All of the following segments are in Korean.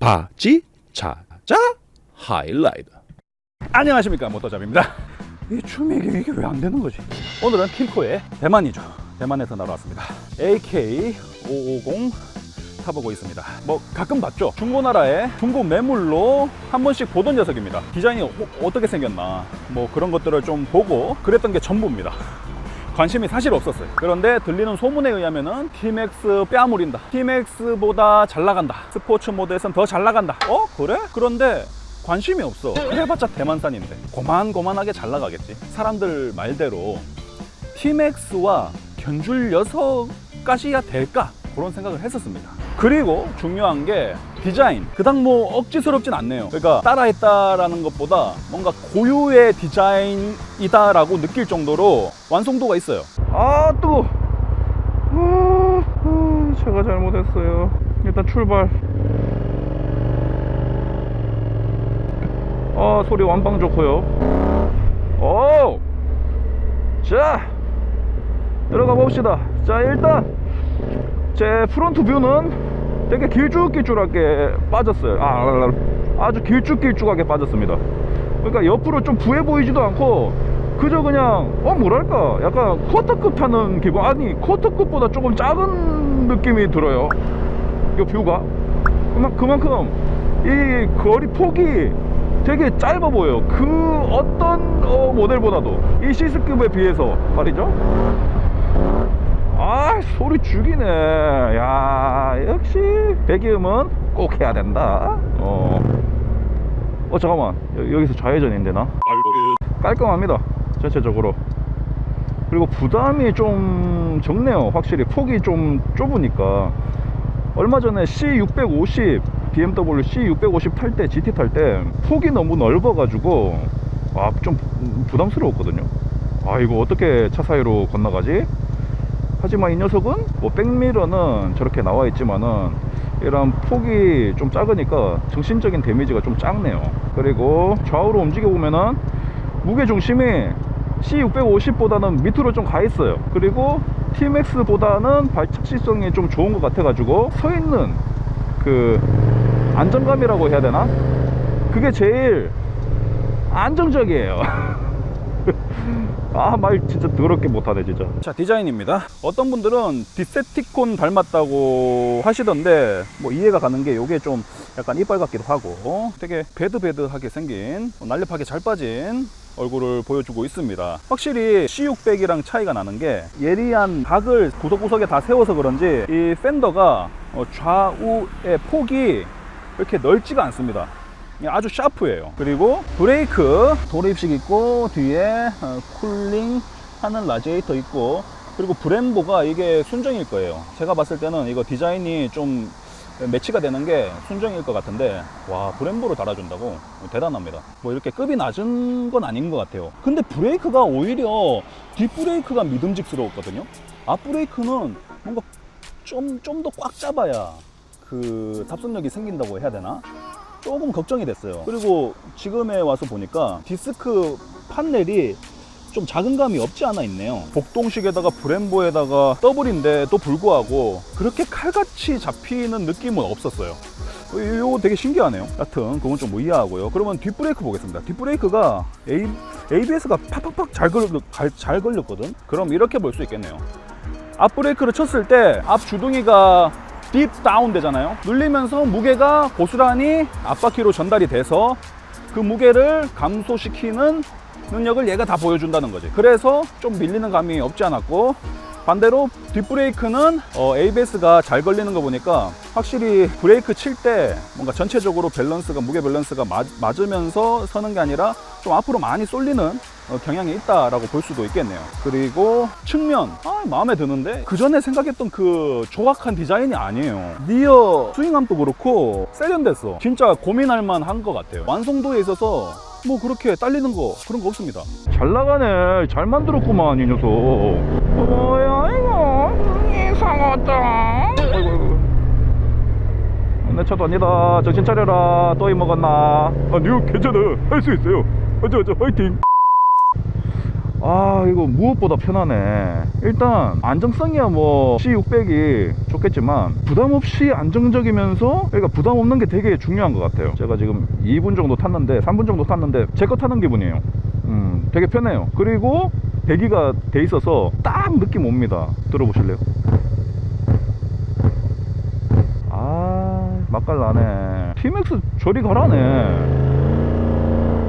바지 찾자 하이라이트. 안녕하십니까 모터잡입니다. 이 춤이 이게, 이게 왜 안 되는 거지? 오늘은 킹코의 대만이죠. 대만에서 날아왔습니다. AK550 타보고 있습니다. 뭐 가끔 봤죠? 중고나라에 중고 매물로 한 번씩 보던 녀석입니다. 디자인이 어, 어떻게 생겼나? 뭐 그런 것들을 좀 보고 그랬던 게 전부입니다 관심이 사실 없었어요. 그런데 들리는 소문에 의하면은 티맥스 빼앗물린다. 티맥스보다 잘 나간다. 스포츠 모드에선 더 잘 나간다. 어? 그래? 그런데 관심이 없어. 그래봤자 대만산인데. 고만고만하게 잘 나가겠지. 사람들 말대로 티맥스와 견줄 녀석까지야 될까? 그런 생각을 했었습니다. 그리고 중요한 게 디자인. 그닥 뭐 억지스럽진 않네요. 그러니까 따라했다라는 것보다 뭔가 고유의 디자인이다라고 느낄 정도로 완성도가 있어요. 아, 뜨거. 아, 아, 제가 잘못했어요. 일단 출발. 아, 소리 완방 좋고요. 오! 자, 들어가 봅시다. 자, 일단 제 프론트 뷰는 되게 길쭉길쭉하게 빠졌어요. 아, 아주 길쭉길쭉하게 빠졌습니다. 그러니까 옆으로 좀 부해 보이지도 않고 그저 그냥 어 뭐랄까 약간 쿼터급 타는 기분 아니 쿼터급보다 조금 작은 느낌이 들어요. 이 뷰가 그만 그만큼 이 거리 폭이 되게 짧아 보여요. 그 어떤 어, 모델보다도 이 시스급에 비해서 말이죠. 아 소리 죽이네. 야 역시 배기음은 꼭 해야 된다. 어, 어 잠깐만. 여, 기서 좌회전인데 나? 깔끔합니다. 전체적으로. 그리고 부담이 좀 적네요. 확실히 폭이 좀 좁으니까. 얼마 전에 C650 BMW C650 탈 때 GT 탈 때 폭이 너무 넓어 가지고 아 좀 부담스러웠거든요. 아 이거 어떻게 차 사이로 건너가지 하지만 이 녀석은 뭐 백미러는 저렇게 나와 있지만은 이런 폭이 좀 작으니까 정신적인 데미지가 좀 작네요. 그리고 좌우로 움직여 보면은 무게 중심이 C650보다는 밑으로 좀 가 있어요. 그리고 T-Max보다는 발착시성이 좀 좋은 것 같아 가지고 서 있는 그 안정감이라고 해야 되나? 그게 제일 안정적이에요 아 말 진짜 더럽게 못하네 진짜. 자 디자인입니다. 어떤 분들은 디세티콘 닮았다고 하시던데 뭐 이해가 가는 게 요게 좀 약간 이빨 같기도 하고 되게 배드배드하게 생긴 날렵하게 잘 빠진 얼굴을 보여주고 있습니다. 확실히 C600이랑 차이가 나는 게 예리한 각을 구석구석에 다 세워서 그런지 이 팬더가 어, 좌우의 폭이 이렇게 넓지가 않습니다 아주 샤프해요. 그리고 브레이크 도립식 있고 뒤에 어, 쿨링 하는 라지에이터 있고 그리고 브렘보가 이게 순정일 거예요. 제가 봤을 때는 이거 디자인이 좀 매치가 되는 게 순정일 것 같은데 와 브렘보로 달아준다고? 대단합니다. 뭐 이렇게 급이 낮은 건 아닌 것 같아요. 근데 브레이크가 오히려 뒷브레이크가 믿음직스러웠거든요. 앞브레이크는 뭔가 좀 좀 더 꽉 잡아야 그 탑승력이 생긴다고 해야 되나 조금 걱정이 됐어요. 그리고 지금에 와서 보니까 디스크 판넬이 좀 작은 감이 없지 않아 있네요. 복동식에다가 브렘보에다가 더블인데 또 불구하고 그렇게 칼같이 잡히는 느낌은 없었어요. 어, 이거 되게 신기하네요. 하여튼 그건 좀 의아하고요. 그러면 뒷브레이크 보겠습니다. 뒷브레이크가 A, ABS가 팍팍팍 잘, 걸렸, 잘 걸렸거든. 그럼 이렇게 볼 수 있겠네요. 앞브레이크를 쳤을 때 앞 주둥이가 딥 다운 되잖아요. 눌리면서 무게가 고스란히 앞바퀴로 전달이 돼서 그 무게를 감소시키는 능력을 얘가 다 보여준다는 거지. 그래서 좀 밀리는 감이 없지 않았고 반대로 뒷브레이크는 어, ABS가 잘 걸리는 거 보니까 확실히 브레이크 칠 때 뭔가 전체적으로 밸런스가 무게 밸런스가 맞, 맞으면서 서는 게 아니라 좀 앞으로 많이 쏠리는 어, 경향이 있다라고 볼 수도 있겠네요. 그리고 측면 아, 마음에 드는데 그 전에 생각했던 그 조악한 디자인이 아니에요. 리어 스윙감도 그렇고 세련됐어. 진짜 고민할 만한 것 같아요. 완성도에 있어서 뭐 그렇게 딸리는 거 그런 거 없습니다. 잘 나가네. 잘 만들었구만 이 녀석. 뭐야 이거 이상하다. 아이고, 아이고. 내 차도 아니다. 정신 차려라. 또이 먹었나? 아니요, 괜찮아. 할 수 있어요. 어저, 어저, 화이팅. 아 이거 무엇보다 편하네. 일단 안정성이야 뭐. C600이 좋겠지만 부담 없이 안정적이면서 그러니까 부담 없는 게 되게 중요한 것 같아요. 제가 지금 2분 정도 탔는데 3분 정도 탔는데 제 거 타는 기분이에요. 음 되게 편해요. 그리고 배기가 돼 있어서 딱 느낌 옵니다. 들어보실래요? 아 맛깔나네. 티맥스 저리 가라네.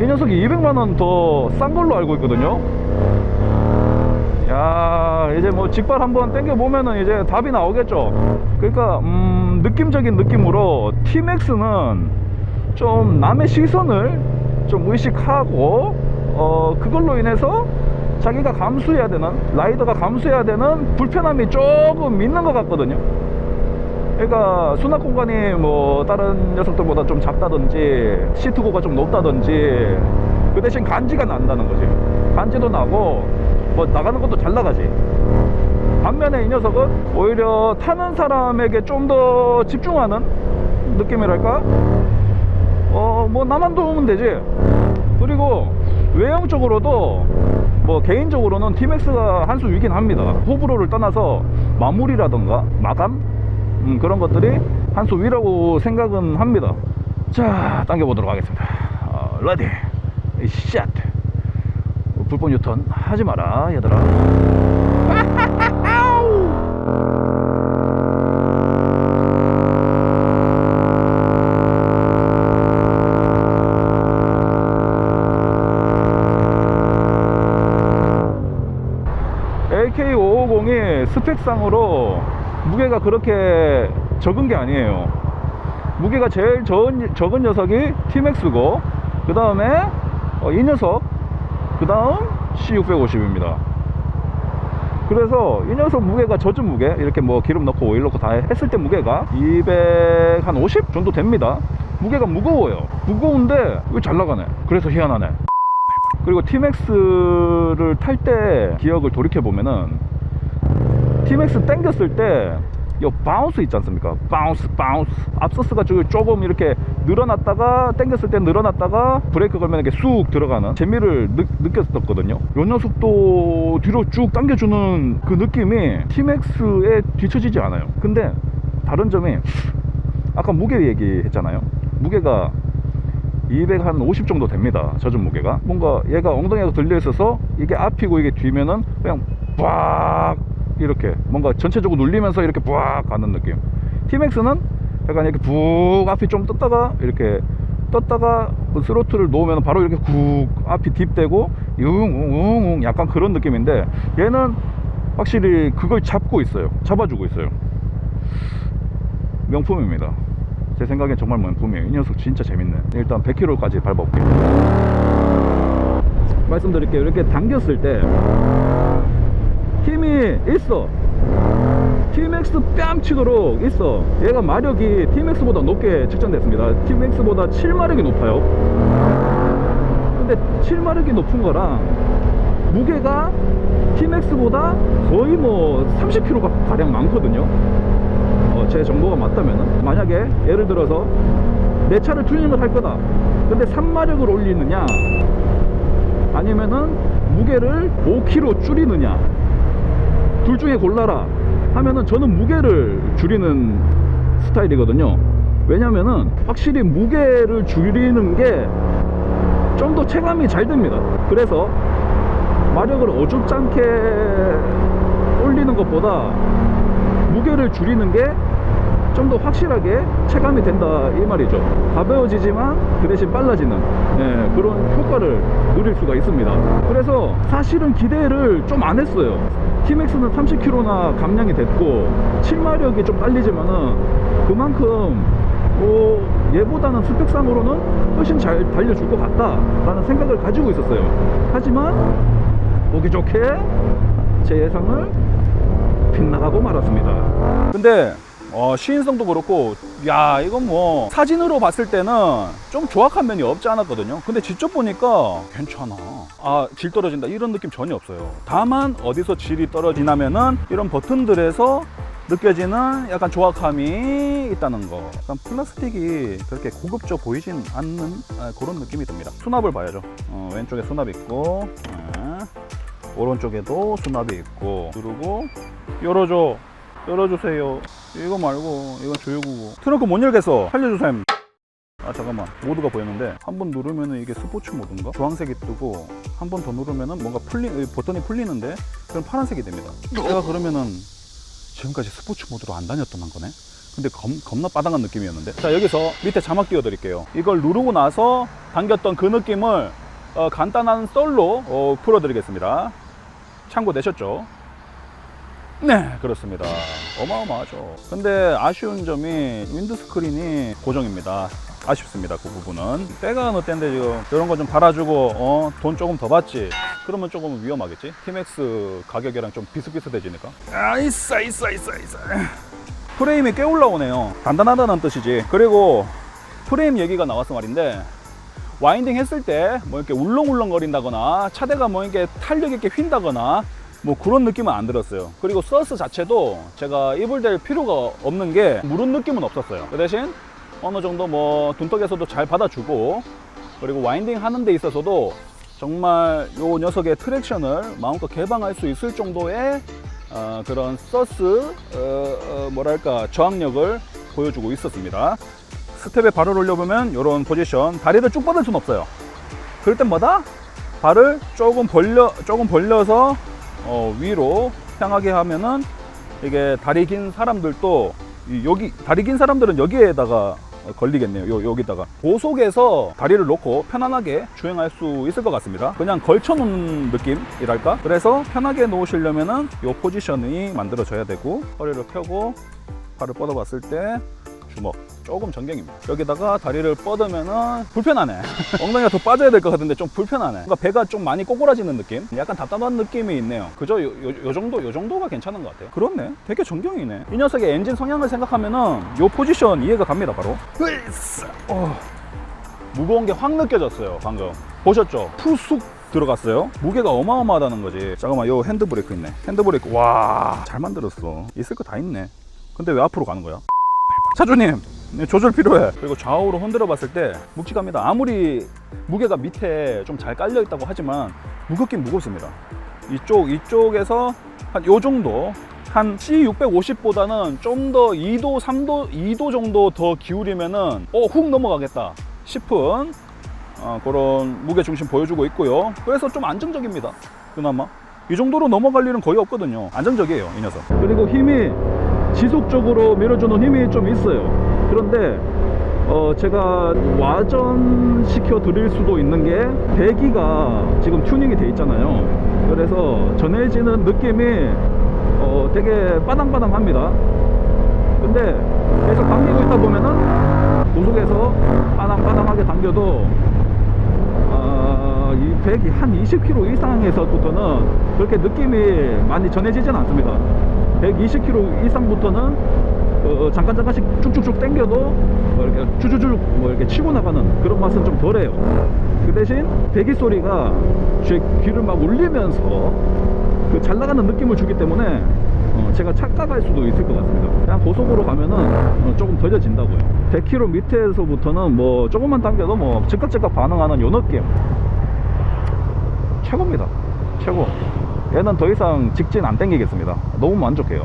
이 녀석이 200만원 더 싼 걸로 알고 있거든요 야 이제 뭐 직발 한번 땡겨 보면은 이제 답이 나오겠죠. 그러니까 음 느낌적인 느낌으로 T맥스는 좀 남의 시선을 좀 의식하고 어 그걸로 인해서 자기가 감수해야 되는 라이더가 감수해야 되는 불편함이 조금 있는 것 같거든요. 그러니까 수납 공간이 뭐 다른 녀석들보다 좀 작다든지 시트고가 좀 높다든지 그 대신 간지가 난다는 거지. 간지도 나고 뭐 나가는 것도 잘 나가지. 반면에 이 녀석은 오히려 타는 사람에게 좀 더 집중하는 느낌이랄까? 어 뭐 나만 도우면 되지. 그리고 외형적으로도 뭐 개인적으로는 티맥스가 한 수 위긴 합니다. 호불호를 떠나서 마무리라던가 마감? 음, 그런 것들이 한 수 위라고 생각은 합니다. 자 당겨보도록 하겠습니다. 어, 레디 샷 불법 유턴 하지 마라 얘들아 AK550이 스펙상으로 무게가 그렇게 적은 게 아니에요. 무게가 제일 적은, 적은 녀석이 T맥스고, 그 다음에 이 녀석, 그 다음 C650입니다. 그래서 이 녀석 무게가 젖은 무게, 이렇게 뭐 기름 넣고 오일 넣고 다 했을 때 무게가 250 정도 됩니다. 무게가 무거워요. 무거운데 왜 잘 나가네. 그래서 희한하네. 그리고 T맥스를 탈 때 기억을 돌이켜 보면은 T맥스 땡겼을 때 이 바운스 있지 않습니까? 바운스, 바운스. 앞서스가 저- 조금 이렇게 늘어났다가 땡겼을 때 늘어났다가 브레이크 걸면 이렇게 쑥 들어가는 재미를 느, 느꼈었거든요. 요 녀석도 뒤로 쭉 당겨주는 그 느낌이 T맥스에 뒤처지지 않아요. 근데 다른 점이 아까 무게 얘기했잖아요. 무게가 250 정도 됩니다. 젖은 무게가. 뭔가 얘가 엉덩이가 들려 있어서 이게 앞이고 이게 뒤면은 그냥 빡 이렇게 뭔가 전체적으로 눌리면서 이렇게 빡 가는 느낌. T맥스는 약간 이렇게 북 앞이 좀 떴다가 이렇게 떴다가 그 스로틀을 놓으면 바로 이렇게 국 앞이 딥되고 웅웅웅 약간 그런 느낌인데 얘는 확실히 그걸 잡고 있어요. 잡아주고 있어요. 명품입니다. 제 생각엔 정말 명품이에요. 이 녀석 진짜 재밌네. 일단 100km까지 밟아볼게요. 말씀드릴게요. 이렇게 당겼을 때 힘이 있어. T맥스 뺨치도록 있어. 얘가 마력이 T맥스보다 높게 측정됐습니다. T맥스보다 7마력이 높아요. 근데 7마력이 높은 거랑 무게가 T맥스보다 거의 뭐 30kg가 가량 많거든요. 어, 제 정보가 맞다면은 만약에 예를 들어서 내 차를 튜닝을 할 거다 근데 3마력을 올리느냐 아니면은 무게를 5kg 줄이느냐 둘 중에 골라라 하면은 저는 무게를 줄이는 스타일이거든요. 왜냐면은 확실히 무게를 줄이는 게 좀 더 체감이 잘 됩니다. 그래서 마력을 어줍잖게 올리는 것보다 무게를 줄이는 게 좀 더 확실하게 체감이 된다 이 말이죠. 가벼워지지만 그 대신 빨라지는 예, 그런 효과를 누릴 수가 있습니다. 그래서 사실은 기대를 좀 안 했어요. T맥스는 30km나 감량이 됐고 7마력이 좀 딸리지만은 그만큼 뭐 얘보다는 스펙상으로는 훨씬 잘 달려줄 것 같다 라는 생각을 가지고 있었어요. 하지만 보기 좋게 제 예상을 빗나가고 말았습니다. 근데 어, 시인성도 그렇고 야 이건 뭐 사진으로 봤을 때는 좀 조악한 면이 없지 않았거든요. 근데 직접 보니까 괜찮아. 아 질 떨어진다. 이런 느낌 전혀 없어요. 다만 어디서 질이 떨어지냐면은 이런 버튼들에서 느껴지는 약간 조악함이 있다는 거. 약간 플라스틱이 그렇게 고급져 보이진 않는 아, 그런 느낌이 듭니다. 수납을 봐야죠. 어, 왼쪽에 수납 있고 아, 오른쪽에도 수납이 있고 누르고 열어줘 열어주세요. 이거 말고 이건 조여구고. 트렁크 못 열겠어. 살려주셈 아 잠깐만. 모드가 보였는데 한 번 누르면은 이게 스포츠 모드인가? 주황색이 뜨고 한 번 더 누르면은 뭔가 풀리 이 버튼이 풀리는데 그럼 파란색이 됩니다. 내가 그러면은 지금까지 스포츠 모드로 안 다녔던 거네? 근데 겁, 겁나 빠당한 느낌이었는데. 자 여기서 밑에 자막 띄워 드릴게요. 이걸 누르고 나서 당겼던 그 느낌을 어, 간단한 썰로 어, 풀어 드리겠습니다. 참고되셨죠? 네. 그렇습니다. 어마어마하죠. 근데 아쉬운 점이 윈드 스크린이 고정입니다. 아쉽습니다 그 부분은. 때가 어느 때인데 지금 이런 거 좀 달아주고 어, 돈 조금 더 받지. 그러면 조금 위험하겠지? 티맥스 가격이랑 좀 비슷비슷해지니까. 아 있어 있어 있어 있어. 프레임이 꽤 올라오네요. 단단하다는 뜻이지. 그리고 프레임 얘기가 나와서 말인데 와인딩 했을 때 뭐 이렇게 울렁울렁 거린다거나 차대가 뭐 이렇게 탄력 있게 휜다거나 뭐 그런 느낌은 안 들었어요. 그리고 서스 자체도 제가 이불댈 필요가 없는 게 무른 느낌은 없었어요. 그 대신 어느 정도 뭐 둔턱에서도 잘 받아주고 그리고 와인딩 하는 데 있어서도 정말 요 녀석의 트랙션을 마음껏 개방할 수 있을 정도의 어, 그런 서스 어, 어, 뭐랄까 저항력을 보여주고 있었습니다. 스텝에 발을 올려보면 이런 포지션 다리를 쭉 뻗을 순 없어요. 그럴 때마다? 발을 조금 벌려 조금 벌려서 어, 위로 향하게 하면은 이게 다리 긴 사람들도 이 여기 다리 긴 사람들은 여기에다가 걸리겠네요. 요, 여기다가 고속에서 다리를 놓고 편안하게 주행할 수 있을 것 같습니다. 그냥 걸쳐 놓는 느낌이랄까. 그래서 편하게 놓으시려면은 요 포지션이 만들어져야 되고 허리를 펴고 발을 뻗어봤을 때 주먹 조금 전경입니다. 여기다가 다리를 뻗으면은 불편하네. 엉덩이가 더 빠져야 될 것 같은데 좀 불편하네. 뭔가 배가 좀 많이 꼬꾸라지는 느낌? 약간 답답한 느낌이 있네요. 그저 요, 요, 요 정도, 요 정도가 괜찮은 것 같아요. 그렇네. 되게 전경이네. 이 녀석의 엔진 성향을 생각하면은 요 포지션 이해가 갑니다, 바로. 어. 무거운 게 확 느껴졌어요, 방금. 보셨죠? 푸쑥 들어갔어요. 무게가 어마어마하다는 거지. 잠깐만, 요 핸드브레이크 있네. 핸드브레이크. 와, 잘 만들었어. 있을 거 다 있네. 근데 왜 앞으로 가는 거야? 차주님 네, 조절 필요해. 그리고 좌우로 흔들어 봤을 때 묵직합니다. 아무리 무게가 밑에 좀 잘 깔려 있다고 하지만 무겁긴 무겁습니다. 이쪽 이쪽에서 한 요 정도 한 C650보다는 좀 더 2도 3도 2도 정도 더 기울이면은 어훅 넘어가겠다 싶은 어, 그런 무게 중심 보여주고 있고요. 그래서 좀 안정적입니다. 그나마. 이 정도로 넘어갈 일은 거의 없거든요. 안정적이에요 이 녀석. 그리고 힘이 지속적으로 밀어주는 힘이 좀 있어요. 그런데 어 제가 와전시켜 드릴 수도 있는 게 배기가 지금 튜닝이 돼 있잖아요. 그래서 전해지는 느낌이 어 되게 빠당빠당합니다. 근데 계속 당기고 있다 보면은 고속에서 빠당빠당하게 당겨도 아, 이 배기 한 20km 이상에서부터는 그렇게 느낌이 많이 전해지진 않습니다. 120km 이상부터는 어, 잠깐 잠깐씩 쭉쭉쭉 당겨도 뭐 이렇게 쭉쭉쭉 뭐 이렇게 치고 나가는 그런 맛은 좀 덜해요. 그 대신 배기 소리가 제 귀를 막 울리면서 그 잘 나가는 느낌을 주기 때문에 어, 제가 착각할 수도 있을 것 같습니다. 그냥 고속으로 가면은 어, 조금 덜려진다고요. 100km 밑에서부터는 뭐 조금만 당겨도 뭐 즉각즉각 반응하는 요 느낌 최고입니다. 최고. 얘는 더 이상 직진 안 땡기겠습니다. 너무 만족해요.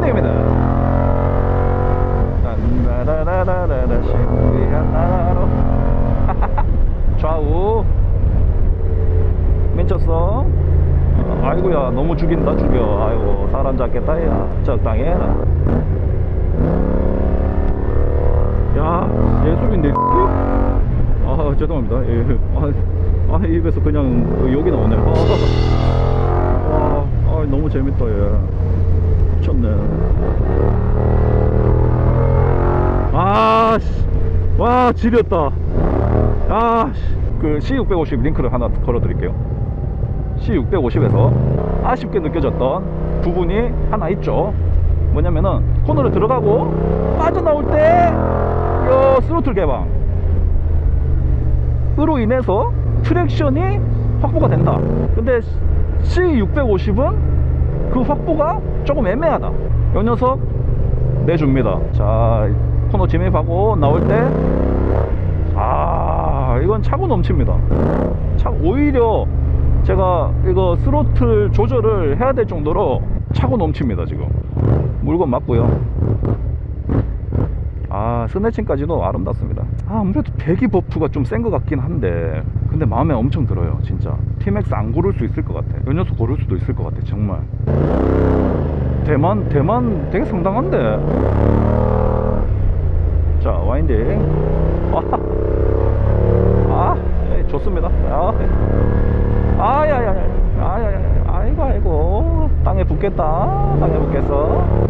와이드입니다. 라라라라라 신비한 나라로. 좌우. 미쳤어? 어, 아이고야 너무 죽인다 죽여. 아이고 사람 잡겠다 야. 적당히 해라. 야 예술인데 아 죄송합니다. 예. 아, 아 입에서 그냥 욕이 나오네. 아, 아, 아 너무 재밌다 얘 미쳤네 아씨. 와 지렸다. 아그 C650 링크를 하나 걸어 드릴게요. C650에서 아쉽게 느껴졌던 부분이 하나 있죠. 뭐냐면은 코너를 들어가고 빠져나올 때요 스로틀 개방. 으로 인해서 트랙션이 확보가 된다. 근데 C650은 그 확보가 조금 애매하다 이 녀석 내줍니다 자 코너 진입하고 나올 때 아 이건 차고 넘칩니다. 차 오히려 제가 이거 스로틀 조절을 해야 될 정도로 차고 넘칩니다 지금. 물건 맞고요. 아 스네칭까지도 아름답습니다. 아, 아무래도 배기 버프가 좀 센 것 같긴 한데 근데 마음에 엄청 들어요 진짜. 티맥스 안 고를 수 있을 것 같아. 요 녀석 고를 수도 있을 것 같아 정말. 대만 대만 되게 상당한데. 자 와인딩. 아, 예, 좋습니다. 아, 아야야야, 아야야, 아이고 아이고, 땅에 붙겠다, 땅에 붙겠어.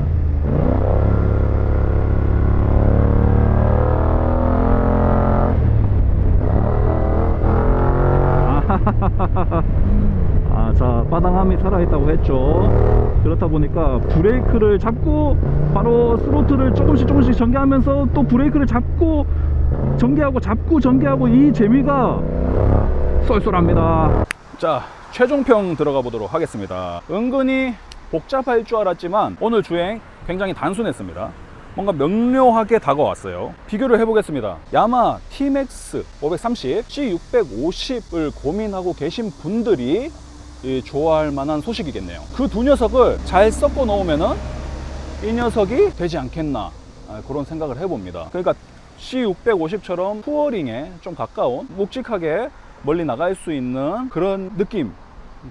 아, 자, 바당함이 살아있다고 했죠. 그렇다 보니까 브레이크를 잡고 바로 스로틀을 조금씩 조금씩 전개하면서 또 브레이크를 잡고 전개하고 잡고 전개하고 이 재미가 쏠쏠합니다. 자, 최종평 들어가 보도록 하겠습니다. 은근히 복잡할 줄 알았지만 오늘 주행 굉장히 단순했습니다. 뭔가 명료하게 다가왔어요. 비교를 해보겠습니다. 야마 T-Max 530, C650을 고민하고 계신 분들이 이 좋아할 만한 소식이겠네요. 그 두 녀석을 잘 섞어 놓으면은 이 녀석이 되지 않겠나 아, 그런 생각을 해봅니다. 그러니까 C650처럼 투어링에 좀 가까운 묵직하게 멀리 나갈 수 있는 그런 느낌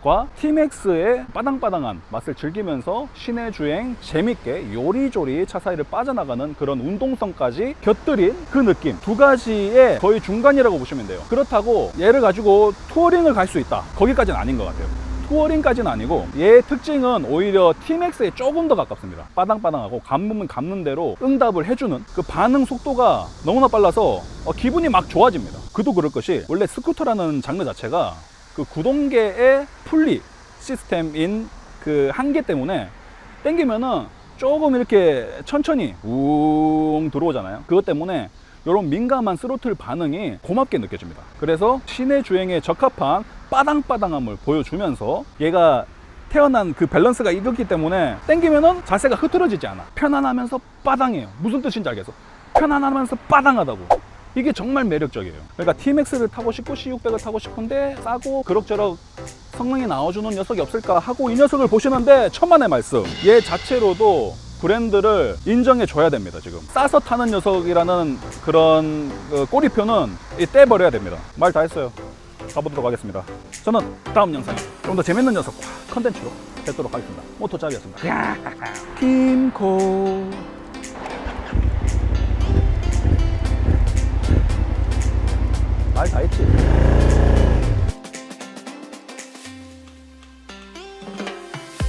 과 T-Max의 빠당빠당한 맛을 즐기면서 시내 주행 재밌게 요리조리 차 사이를 빠져나가는 그런 운동성까지 곁들인 그 느낌 두 가지의 거의 중간이라고 보시면 돼요 그렇다고 얘를 가지고 투어링을 갈 수 있다 거기까지는 아닌 것 같아요 투어링까지는 아니고 얘의 특징은 오히려 T-Max에 조금 더 가깝습니다. 빠당빠당하고 감으면 감는 대로 응답을 해주는 그 반응 속도가 너무나 빨라서 어, 기분이 막 좋아집니다. 그도 그럴 것이 원래 스쿠터라는 장르 자체가 그 구동계의 풀리 시스템인 그 한계 때문에 땡기면은 조금 이렇게 천천히 웅 들어오잖아요. 그것 때문에 이런 민감한 스로틀 반응이 고맙게 느껴집니다. 그래서 시내 주행에 적합한 빠당빠당함을 보여주면서 얘가 태어난 그 밸런스가 이겼기 때문에 땡기면은 자세가 흐트러지지 않아. 편안하면서 빠당해요. 무슨 뜻인지 알겠어? 편안하면서 빠당하다고. 이게 정말 매력적이에요. 그러니까 T-Max를 타고 싶고 C600을 타고 싶은데 싸고 그럭저럭 성능이 나와주는 녀석이 없을까 하고 이 녀석을 보시는데 천만의 말씀. 얘 자체로도 브랜드를 인정해 줘야 됩니다 지금. 싸서 타는 녀석이라는 그런 그 꼬리표는 이 떼버려야 됩니다. 말 다 했어요. 가보도록 하겠습니다. 저는 다음 영상에 좀 더 재밌는 녀석과 컨텐츠로 뵙도록 하겠습니다. 모토짭이었습니다. 김코 말다 했지